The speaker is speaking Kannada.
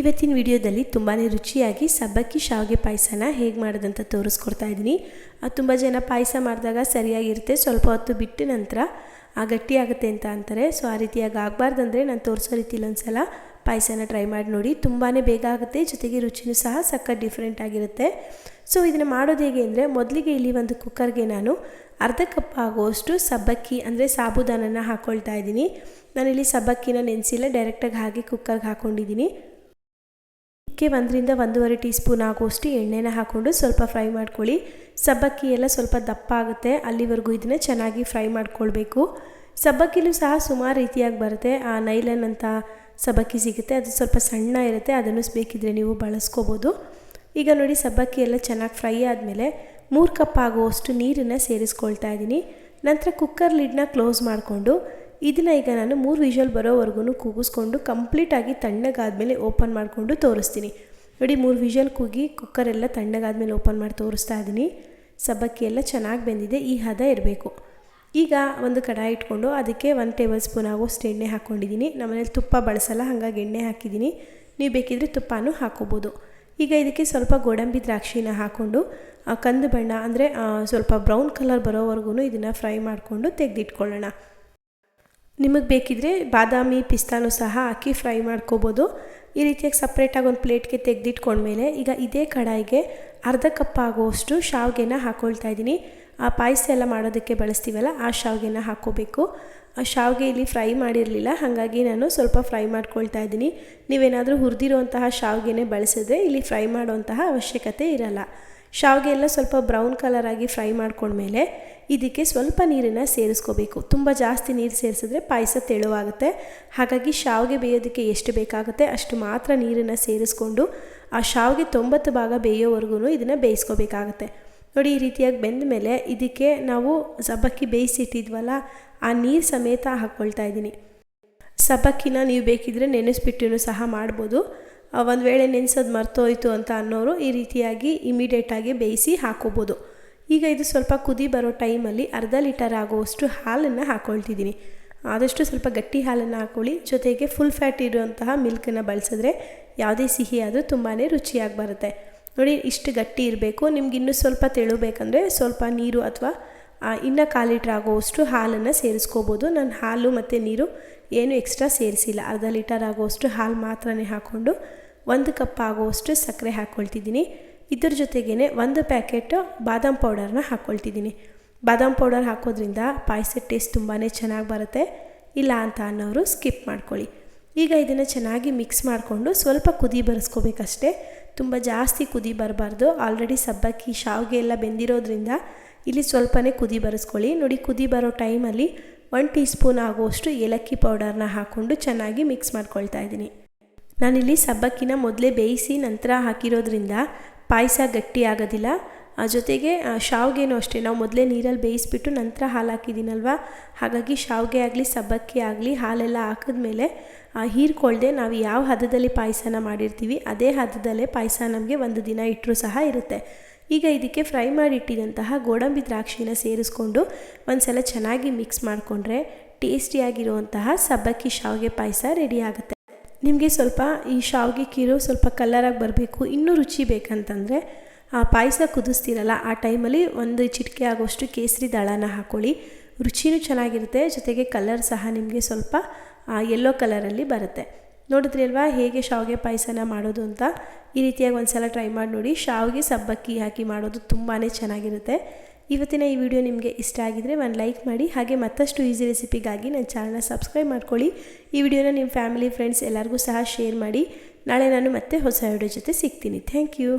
ಇವತ್ತಿನ ವಿಡಿಯೋದಲ್ಲಿ ತುಂಬಾ ರುಚಿಯಾಗಿ ಸಬ್ಬಕ್ಕಿ ಶಾವಿಗೆ ಪಾಯಸನ ಹೇಗೆ ಮಾಡೋದಂತ ತೋರಿಸ್ಕೊಡ್ತಾ ಇದ್ದೀನಿ. ತುಂಬ ಜನ ಪಾಯಸ ಮಾಡಿದಾಗ ಸರಿಯಾಗಿರುತ್ತೆ, ಸ್ವಲ್ಪ ಹೊತ್ತು ಬಿಟ್ಟ ನಂತರ ಆ ಗಟ್ಟಿ ಆಗುತ್ತೆ ಅಂತ ಅಂತಾರೆ. ಸೊ ಆ ರೀತಿಯಾಗಿ ಆಗಬಾರ್ದಂದ್ರೆ ನಾನು ತೋರಿಸೋ ರೀತಿ ಸಲ ಪಾಯಸನ ಟ್ರೈ ಮಾಡಿ ನೋಡಿ. ತುಂಬಾ ಬೇಗ ಆಗುತ್ತೆ, ಜೊತೆಗೆ ರುಚಿನೂ ಸಹ ಸಕ್ಕ ಡಿಫ್ರೆಂಟ್ ಆಗಿರುತ್ತೆ. ಸೊ ಇದನ್ನು ಮಾಡೋದು ಹೇಗೆ ಅಂದರೆ ಮೊದಲಿಗೆ ಇಲ್ಲಿ ಒಂದು ಕುಕ್ಕರ್ಗೆ ನಾನು ಅರ್ಧ ಕಪ್ ಆಗುವಷ್ಟು ಸಬ್ಬಕ್ಕಿ ಅಂದರೆ ಸಾಬುದಾನನ ಹಾಕ್ಕೊಳ್ತಾ ಇದ್ದೀನಿ. ನಾನಿಲ್ಲಿ ಸಬ್ಬಕ್ಕಿನ ನೆನೆಸಿಲ್ಲ ಡೈರೆಕ್ಟಾಗಿ ಹಾಗೆ ಕುಕ್ಕರ್ಗೆ ಹಾಕ್ಕೊಂಡಿದ್ದೀನಿ ಇದಕ್ಕೆ ಒಂದರಿಂದ ಒಂದೂವರೆ ಟೀ ಸ್ಪೂನ್ ಆಗುವಷ್ಟು ಎಣ್ಣೆನ ಹಾಕ್ಕೊಂಡು ಸ್ವಲ್ಪ ಫ್ರೈ ಮಾಡ್ಕೊಳ್ಳಿ. ಸಬ್ಬಕ್ಕಿ ಎಲ್ಲ ಸ್ವಲ್ಪ ದಪ್ಪ ಆಗುತ್ತೆ. ಅಲ್ಲಿವರೆಗೂ ಇದನ್ನು ಚೆನ್ನಾಗಿ ಫ್ರೈ ಮಾಡ್ಕೊಳ್ಬೇಕು. ಸಬ್ಬಕ್ಕಿಲೂ ಸಹ ಸುಮಾರು ರೀತಿಯಾಗಿ ಬರುತ್ತೆ. ಆ ನೈಲನ್ ಅಂತ ಸಬ್ಬಕ್ಕಿ ಸಿಗುತ್ತೆ. ಅದು ಸ್ವಲ್ಪ ಸಣ್ಣ ಇರುತ್ತೆ. ಅದನ್ನು ಬೇಕಿದ್ರೆ ನೀವು ಬಳಸ್ಕೋಬೋದು. ಈಗ ನೋಡಿ ಸಬ್ಬಕ್ಕಿ ಎಲ್ಲ ಚೆನ್ನಾಗಿ ಫ್ರೈ ಆದಮೇಲೆ ಮೂರು ಕಪ್ ಆಗುವಷ್ಟು ನೀರನ್ನು ಸೇರಿಸ್ಕೊಳ್ತಾ ಇದ್ದೀನಿ. ನಂತರ ಕುಕ್ಕರ್ ಲಿಡ್ನ ಕ್ಲೋಸ್ ಮಾಡಿಕೊಂಡು ಇದನ್ನು ಈಗ ನಾನು ಮೂರು ವಿಷಲ್ ಬರೋವರೆಗೂ ಕೂಗಿಸ್ಕೊಂಡು ಕಂಪ್ಲೀಟಾಗಿ ತಣ್ಣಗಾದಮೇಲೆ ಓಪನ್ ಮಾಡಿಕೊಂಡು ತೋರಿಸ್ತೀನಿ. ನೋಡಿ, ಮೂರು ವಿಷಲ್ ಕೂಗಿ ಕುಕ್ಕರೆಲ್ಲ ತಣ್ಣಗಾದ್ಮೇಲೆ ಓಪನ್ ಮಾಡಿ ತೋರಿಸ್ತಾ ಇದ್ದೀನಿ. ಸಬ್ಬಕ್ಕಿ ಎಲ್ಲ ಚೆನ್ನಾಗಿ ಬೆಂದಿದೆ, ಈ ಹದ ಇರಬೇಕು. ಈಗ ಒಂದು ಕಡಾಯಿ ಇಟ್ಕೊಂಡು ಅದಕ್ಕೆ ಒಂದು ಟೇಬಲ್ ಸ್ಪೂನ್ ಆಗೋಷ್ಟು ಎಣ್ಣೆ ಹಾಕ್ಕೊಂಡಿದ್ದೀನಿ. ನಮ್ಮನೇಲಿ ತುಪ್ಪ ಬಳಸಲ್ಲ, ಹಾಗಾಗಿ ಎಣ್ಣೆ ಹಾಕಿದ್ದೀನಿ. ನೀವು ಬೇಕಿದ್ರೆ ತುಪ್ಪನೂ ಹಾಕೋಬೋದು. ಈಗ ಇದಕ್ಕೆ ಸ್ವಲ್ಪ ಗೋಡಂಬಿ ದ್ರಾಕ್ಷಿನ ಹಾಕ್ಕೊಂಡು ಕಂದು ಬಣ್ಣ ಅಂದರೆ ಸ್ವಲ್ಪ ಬ್ರೌನ್ ಕಲರ್ ಬರೋವರೆಗೂ ಇದನ್ನು ಫ್ರೈ ಮಾಡಿಕೊಂಡು ತೆಗೆದಿಟ್ಕೊಳ್ಳೋಣ. ನಿಮಗೆ ಬೇಕಿದ್ರೆ ಬಾದಾಮಿ ಪಿಸ್ತಾನು ಸಹ ಹಾಕಿ ಫ್ರೈ ಮಾಡ್ಕೋಬೋದು. ಈ ರೀತಿಯಾಗಿ ಸಪ್ರೇಟಾಗಿ ಒಂದು ಪ್ಲೇಟ್ಗೆ ತೆಗೆದಿಟ್ಕೊಂಡ್ಮೇಲೆ ಈಗ ಇದೇ ಕಡಾಯಿಗೆ ಅರ್ಧ ಕಪ್ ಆಗುವಷ್ಟು ಶಾವಿಗೆನ ಹಾಕ್ಕೊಳ್ತಾ ಇದ್ದೀನಿ. ಆ ಪಾಯಸ ಎಲ್ಲ ಮಾಡೋದಕ್ಕೆ ಬಳಸ್ತೀವಲ್ಲ, ಆ ಶಾವಿಗೆನ ಹಾಕ್ಕೋಬೇಕು. ಆ ಶಾವಿಗೆ ಇಲ್ಲಿ ಫ್ರೈ ಮಾಡಿರಲಿಲ್ಲ, ಹಾಗಾಗಿ ನಾನು ಸ್ವಲ್ಪ ಫ್ರೈ ಮಾಡ್ಕೊಳ್ತಾ ಇದ್ದೀನಿ. ನೀವೇನಾದರೂ ಹುರಿದಿರುವಂತಹ ಶಾವಿಗೆನೇ ಬಳಸಿದ್ರೆ ಇಲ್ಲಿ ಫ್ರೈ ಮಾಡುವಂತಹ ಅವಶ್ಯಕತೆ ಇರಲ್ಲ. ಶಾವಿಗೆ ಎಲ್ಲ ಸ್ವಲ್ಪ ಬ್ರೌನ್ ಕಲರ್ ಆಗಿ ಫ್ರೈ ಮಾಡ್ಕೊಂಡ್ಮೇಲೆ ಇದಕ್ಕೆ ಸ್ವಲ್ಪ ನೀರನ್ನು ಸೇರಿಸ್ಕೋಬೇಕು. ತುಂಬ ಜಾಸ್ತಿ ನೀರು ಸೇರಿಸಿದ್ರೆ ಪಾಯಸ ತೆಳುವಾಗುತ್ತೆ. ಹಾಗಾಗಿ ಶಾವಿಗೆ ಬೇಯೋದಕ್ಕೆ ಎಷ್ಟು ಬೇಕಾಗುತ್ತೆ ಅಷ್ಟು ಮಾತ್ರ ನೀರನ್ನು ಸೇರಿಸ್ಕೊಂಡು ಆ ಶಾವಿಗೆ ತೊಂಬತ್ತು ಭಾಗ ಬೇಯೋವರೆಗೂ ಇದನ್ನು ಬೇಯಿಸ್ಕೋಬೇಕಾಗತ್ತೆ. ನೋಡಿ ಈ ರೀತಿಯಾಗಿ ಬೆಂದ ಮೇಲೆ ಇದಕ್ಕೆ ನಾವು ಸಬ್ಬಕ್ಕಿ ಬೇಯಿಸಿಟ್ಟಿದ್ವಲ್ಲ, ಆ ನೀರು ಸಮೇತ ಹಾಕ್ಕೊಳ್ತಾ ಇದ್ದೀನಿ. ಸಬ್ಬಕ್ಕಿನ ನೀವು ಬೇಕಿದ್ರೆ ನೆನೆಸ್ಬಿಟ್ಟು ಸಹ ಮಾಡ್ಬೋದು. ಒಂದು ವೇಳೆ ನೆನೆಸೋದು ಮರ್ತೋಯ್ತು ಅಂತ ಅನ್ನೋರು ಈ ರೀತಿಯಾಗಿ ಇಮಿಡಿಯೇಟಾಗಿ ಬೇಯಿಸಿ ಹಾಕೋಬೋದು. ಈಗ ಇದು ಸ್ವಲ್ಪ ಕುದಿ ಬರೋ ಟೈಮಲ್ಲಿ ಅರ್ಧ ಲೀಟರ್ ಆಗುವಷ್ಟು ಹಾಲನ್ನು ಹಾಕ್ಕೊಳ್ತಿದ್ದೀನಿ ಆದಷ್ಟು ಸ್ವಲ್ಪ ಗಟ್ಟಿ ಹಾಲನ್ನು ಹಾಕ್ಕೊಳ್ಳಿ ಜೊತೆಗೆ ಫುಲ್ ಫ್ಯಾಟ್ ಇರುವಂತಹ ಮಿಲ್ಕನ್ನು ಬಳಸಿದ್ರೆ ಯಾವುದೇ ಸಿಹಿ ಆದರೂ ತುಂಬಾ ರುಚಿಯಾಗಿ ಬರುತ್ತೆ. ನೋಡಿ, ಇಷ್ಟು ಗಟ್ಟಿ ಇರಬೇಕು. ನಿಮ್ಗೆ ಇನ್ನೂ ಸ್ವಲ್ಪ ತೆಳುಬೇಕಂದ್ರೆ ಸ್ವಲ್ಪ ನೀರು ಅಥವಾ ಇನ್ನು ಕಾಲು ಲೀಟ್ರ್ ಆಗುವಷ್ಟು ಹಾಲನ್ನು ಸೇರಿಸ್ಕೋಬೋದು. ನಾನು ಹಾಲು ಮತ್ತು ನೀರು ಏನು ಎಕ್ಸ್ಟ್ರಾ ಸೇರಿಸಿಲ್ಲ. ಅರ್ಧ ಲೀಟರ್ ಆಗುವಷ್ಟು ಹಾಲು ಮಾತ್ರನೇ ಹಾಕ್ಕೊಂಡು ಒಂದು ಕಪ್ ಆಗುವಷ್ಟು ಸಕ್ಕರೆ ಹಾಕ್ಕೊಳ್ತಿದ್ದೀನಿ ಇದ್ರ ಜೊತೆಗೇ ಒಂದು ಪ್ಯಾಕೆಟ್ ಬಾದಾಮ್ ಪೌಡರ್ನ ಹಾಕ್ಕೊಳ್ತಿದ್ದೀನಿ. ಬಾದಾಮ್ ಪೌಡರ್ ಹಾಕೋದ್ರಿಂದ ಪಾಯಸ ಟೇಸ್ಟ್ ತುಂಬಾ ಚೆನ್ನಾಗಿ ಬರುತ್ತೆ. ಇಲ್ಲ ಅಂತ ಅನ್ನೋರು ಸ್ಕಿಪ್ ಮಾಡ್ಕೊಳ್ಳಿ. ಈಗ ಇದನ್ನು ಚೆನ್ನಾಗಿ ಮಿಕ್ಸ್ ಮಾಡಿಕೊಂಡು ಸ್ವಲ್ಪ ಕುದಿ ಬರೆಸ್ಕೋಬೇಕಷ್ಟೇ. ತುಂಬ ಜಾಸ್ತಿ ಕುದಿ ಬರಬಾರ್ದು. ಆಲ್ರೆಡಿ ಸಬ್ಬಕ್ಕಿ, ಶಾವಿಗೆ ಎಲ್ಲ ಬೆಂದಿರೋದ್ರಿಂದ ಇಲ್ಲಿ ಸ್ವಲ್ಪನೇ ಕುದಿ ಬರೆಸ್ಕೊಳ್ಳಿ. ನೋಡಿ, ಕುದಿ ಬರೋ ಟೈಮಲ್ಲಿ ಒನ್ ಟೀ ಸ್ಪೂನ್ ಆಗುವಷ್ಟು ಏಲಕ್ಕಿ ಪೌಡರ್ನ ಹಾಕ್ಕೊಂಡು ಚೆನ್ನಾಗಿ ಮಿಕ್ಸ್ ಮಾಡ್ಕೊಳ್ತಾ ಇದ್ದೀನಿ. ನಾನಿಲ್ಲಿ ಸಬ್ಬಕ್ಕಿನ ಮೊದಲೇ ಬೇಯಿಸಿ ನಂತರ ಹಾಕಿರೋದ್ರಿಂದ ಪಾಯಸ ಗಟ್ಟಿ ಆಗೋದಿಲ್ಲ ಜೊತೆಗೆ ಶಾವಿಗೆನೂ ಅಷ್ಟೇ. ನಾವು ಮೊದಲೇ ನೀರಲ್ಲಿ ಬೇಯಿಸ್ಬಿಟ್ಟು ನಂತರ ಹಾಲು ಹಾಕಿದ್ದೀನಲ್ವ ಹಾಗಾಗಿ ಶಾವಿಗೆ ಆಗಲಿ, ಸಬ್ಬಕ್ಕಿ ಆಗಲಿ, ಹಾಲೆಲ್ಲ ಹಾಕಿದ್ಮೇಲೆ ಹೀರ್ಕೊಳ್ಳದೆ ನಾವು ಯಾವ ಹದದಲ್ಲಿ ಪಾಯಸನ ಮಾಡಿರ್ತೀವಿ, ಅದೇ ಹದದಲ್ಲೇ ಪಾಯಸ ನಮಗೆ ಒಂದು ದಿನ ಇಟ್ಟರೂ ಸಹ ಇರುತ್ತೆ. ಈಗ ಇದಕ್ಕೆ ಫ್ರೈ ಮಾಡಿಟ್ಟಿದಂತಹ ಗೋಡಂಬಿ ದ್ರಾಕ್ಷಿನ ಸೇರಿಸ್ಕೊಂಡು ಒಂದು ಸಲ ಚೆನ್ನಾಗಿ ಮಿಕ್ಸ್ ಮಾಡಿಕೊಂಡ್ರೆ, ಟೇಸ್ಟಿಯಾಗಿರುವಂತಹ ಸಬ್ಬಕ್ಕಿ ಶಾವಿಗೆ ಪಾಯಸ ರೆಡಿ ಆಗುತ್ತೆ. ನಿಮಗೆ ಸ್ವಲ್ಪ ಈ ಶಾವಿಗೆ ಕೀರು ಸ್ವಲ್ಪ ಕಲ್ಲರಾಗಿ ಬರಬೇಕು. ಇನ್ನೂ ರುಚಿ ಬೇಕಂತಂದರೆ, ಆ ಪಾಯಸ ಕುದಿಸ್ತೀರಲ್ಲ, ಆ ಟೈಮಲ್ಲಿ ಒಂದು ಚಿಟಿಕೆ ಆಗೋಷ್ಟು ಕೇಸರಿ ದಾಳನ ಹಾಕ್ಕೊಳ್ಳಿ ರುಚಿನೂ ಚೆನ್ನಾಗಿರುತ್ತೆ, ಜೊತೆಗೆ ಕಲರ್ ಸಹ ನಿಮಗೆ ಸ್ವಲ್ಪ ಯೆಲ್ಲೋ ಕಲರಲ್ಲಿ ಬರುತ್ತೆ. ನೋಡಿದ್ರಿ ಅಲ್ವಾ, ಹೇಗೆ ಶಾವಿಗೆ ಪಾಯಸನ ಮಾಡೋದು ಅಂತ? ಈ ರೀತಿಯಾಗಿ ಒಂದು ಸಲ ಟ್ರೈ ಮಾಡಿ ನೋಡಿ. ಶಾವಿಗೆ ಸಬ್ಬಕ್ಕಿ ಹಾಕಿ ಮಾಡೋದು ತುಂಬಾ ಚೆನ್ನಾಗಿರುತ್ತೆ. ಇವತ್ತಿನ ಈ ವಿಡಿಯೋ ನಿಮಗೆ ಇಷ್ಟ ಆಗಿದರೆ ಒಂದು ಲೈಕ್ ಮಾಡಿ ಹಾಗೆ ಮತ್ತಷ್ಟು ಈಸಿ ರೆಸಿಪಿಗಾಗಿ ನನ್ನ ಚಾನಲ್ನ ಸಬ್ಸ್ಕ್ರೈಬ್ ಮಾಡ್ಕೊಳ್ಳಿ. ಈ ವಿಡಿಯೋನ ನಿಮ್ಮ ಫ್ಯಾಮಿಲಿ, ಫ್ರೆಂಡ್ಸ್ ಎಲ್ಲರಿಗೂ ಸಹ ಶೇರ್ ಮಾಡಿ. ನಾಳೆ ನಾನು ಮತ್ತೆ ಹೊಸ ವಿಡಿಯೋ ಜೊತೆ ಸಿಗ್ತೀನಿ. Thank you.